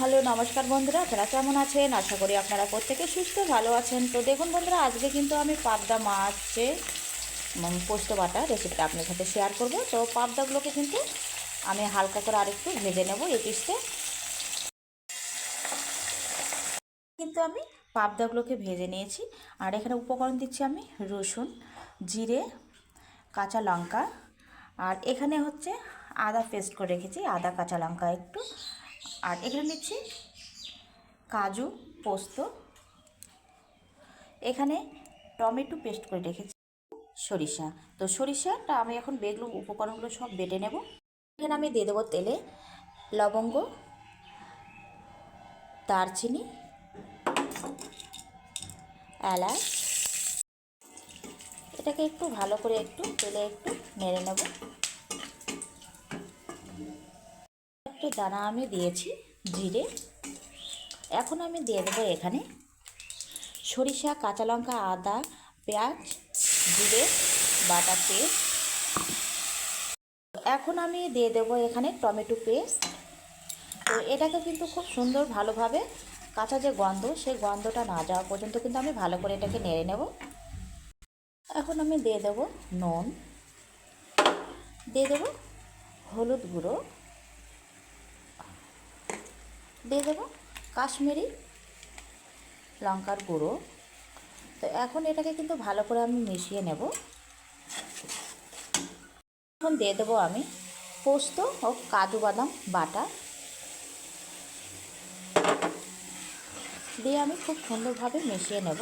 Hello, নমস্কার বন্ধুরা, আপনারা কেমন আছেন? আশা করি আপনারা প্রত্যেকে সুস্থ, ভালো আছেন। তো দেখুন বন্ধুরা, আজকে কিন্তু আমি পাবদা মাছে পোস্ত বাটা রেসিপিটা আপনার সাথে শেয়ার করব। তো পাবদাগুলোকে কিন্তু আমি হালকা করে আরেকটু ভেজে নেব এই পিসতে কিন্তু আমি পাবদাগুলোকে ভেজে নিয়েছি। আর এখানে উপকরণ দিচ্ছি আমি রসুন, জিরে, কাঁচা লঙ্কা। আর এখানে হচ্ছে আদা পেস্ট করে রেখেছি, আদা, কাঁচা লঙ্কা একটু। আর এখানে নিচ্ছি কাজু, পোস্ত। এখানে টমেটো পেস্ট করে রেখেছি, সরিষা। তো সরিষাটা আমি এখন বেগুলো উপকরণগুলো সব বেটে নেব। এখানে আমি দিয়ে দেবো তেলে লবঙ্গ, দারচিনি, এলাচ। এটাকে একটু ভালো করে একটু তেলে একটু নেড়ে নেব। একটু দানা আমি দিয়েছি, জিরে। এখন আমি দিয়ে দেবো এখানে সরিষা, কাঁচা লঙ্কা, আদা, পেঁয়াজ, জিরে, বাটা পেস্ট। এখন আমি দিয়ে দেবো এখানে টমেটো পেস্ট। তো এটাকে কিন্তু খুব সুন্দর ভালোভাবে কাঁচা যে গন্ধ, সেই গন্ধটা না যাওয়া পর্যন্ত কিন্তু আমি ভালো করে এটাকে নেড়ে নেব। এখন আমি দিয়ে দেবো নুন। দিয়ে দেবো হলুদ গুঁড়ো। দিয়ে দেবো কাশ্মীরি লঙ্কার গুঁড়ো। তো এখন এটাকে কিন্তু ভালো করে আমি মিশিয়ে নেব। এখন দিয়ে দেবো আমি পোস্ত ও কাজু বাদাম বাটা। দিয়ে আমি খুব সুন্দরভাবে মিশিয়ে নেব।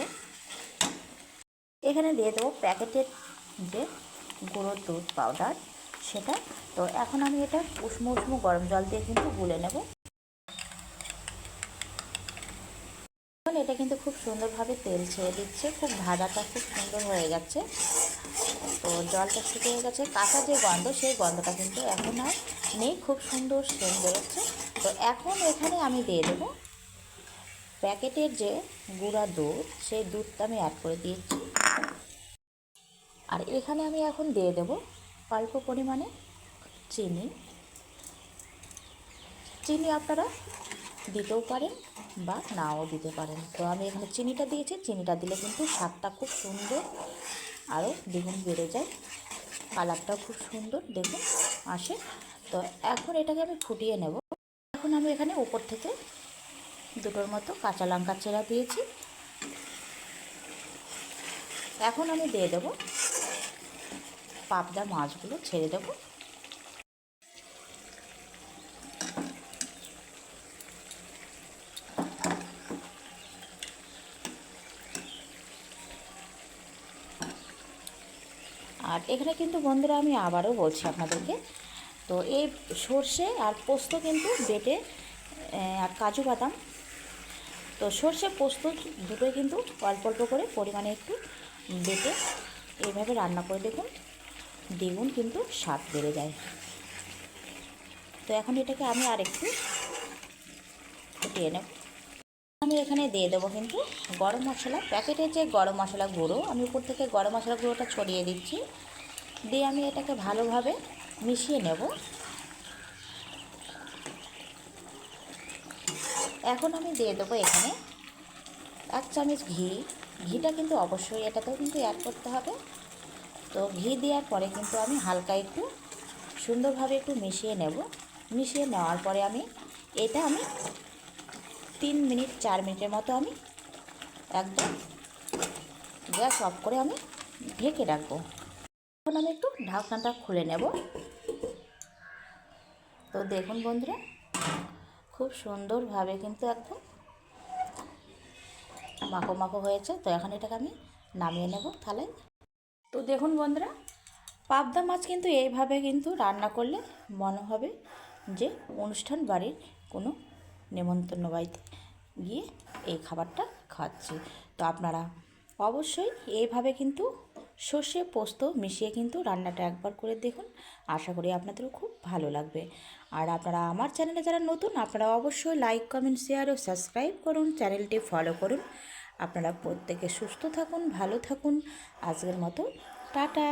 এখানে দিয়ে দেবো প্যাকেটের যে গুঁড়োর দুধ পাউডার, সেটা। তো এখন আমি এটা উষ্ণ উষ্ণ গরম জল দিয়ে কিন্তু গুলে নেব। এখন এটা কিন্তু খুব সুন্দরভাবে তেল ছেড়ে দিচ্ছে। খুব ভাজাটা খুব সুন্দর হয়ে গেছে। তো জলটা শুকিয়ে গেছে। কাঁচা যে গন্ধ, সেই গন্ধটা কিন্তু এখন আর নেই। খুব সুন্দর সেন বেরোচ্ছে। তো এখন এখানে আমি দিয়ে দেবো প্যাকেটের যে গুঁড়া দুধ, সেই দুধটা আমি অ্যাড করে দিয়েছি। আর এখানে আমি এখন দিয়ে দেব অল্প পরিমাণে চিনি। চিনি আপনারা দিতেও পারেন বা নাও দিতে পারেন। তো আমি এখানে চিনিটা দিয়েছি। চিনিটা দিলে কিন্তু স্বাদটা খুব সুন্দর আরও দ্বিগুণ বেড়ে যায়। কালারটাও খুব সুন্দর দেখুন আসে। তো এখন এটাকে আমি ফুটিয়ে নেব। এখন আমি এখানে উপর থেকে দুটোর মতো কাঁচা লঙ্কা চেরা দিয়েছি। এখন আমি দিয়ে দেবো পাবদা মাছগুলো ছেড়ে দেবো। আর এখানে কিন্তু বন্ধুরা আমি আবারও বলছি আপনাদেরকে। তো এই সর্ষে আর পোস্ত কিন্তু বেটে আর কাজু বাদাম। তো সর্ষে, পোস্ত দুটোই কিন্তু অল্প অল্প করে পরিমাণে একটু বেটে এইভাবে রান্না করে দেখুন, দ্বিগুণ কিন্তু স্বাদ বেড়ে যায়। তো এখন এটাকে আমি আর একটু ফুটিয়ে নেব। আমি এখানে দিয়ে দেবো কিন্তু গরম মশলা। প্যাকেটের যে গরম মশলা গুঁড়ো, আমি উপর থেকে গরম মশলা গুঁড়োটা ছড়িয়ে দিচ্ছি। দিয়ে আমি এটাকে ভালোভাবে মিশিয়ে নেব। এখন আমি দিয়ে দেবো এখানে এক চামচ ঘি। ঘিটা কিন্তু অবশ্যই এটাতেও কিন্তু অ্যাড করতে হবে। তো ঘি দেওয়ার পরে কিন্তু আমি হালকা একটু সুন্দরভাবে একটু মিশিয়ে নেব। মিশিয়ে নেওয়ার পরে আমি এটা আমি তিন মিনিট, চার মিনিটের মতো আমি একদম গ্যাস অফ করে আমি ঢেকে রাখব। এখন আমি একটু ঢাকনাটা খুলে নেব। তো দেখুন বন্ধুরা, খুব সুন্দরভাবে কিন্তু একদম মাখো মাখো হয়েছে। তো এখন এটাকে আমি নামিয়ে নেব থালায় তো দেখুন বন্ধুরা, পাবদা মাছ কিন্তু এইভাবে কিন্তু রান্না করলে মনে হবে যে অনুষ্ঠান বাড়ির কোনো নেমন্তন্ন বাড়িতে গিয়ে এই খাবারটা খাচ্ছি। তো আপনারা অবশ্যই এইভাবে কিন্তু সর্ষে পোস্ত মিশিয়ে কিন্তু রান্নাটা একবার করে দেখুন। আশা করি আপনাদেরও খুব ভালো লাগবে। আর আপনারা আমার চ্যানেলে যারা নতুন, আপনারা অবশ্যই লাইক কমেন্ট শেয়ার ও সাবস্ক্রাইব করুন, চ্যানেলটি ফলো করুন। আপনারা প্রত্যেকে সুস্থ থাকুন, ভালো থাকুন। আজকের মতো, টাটা।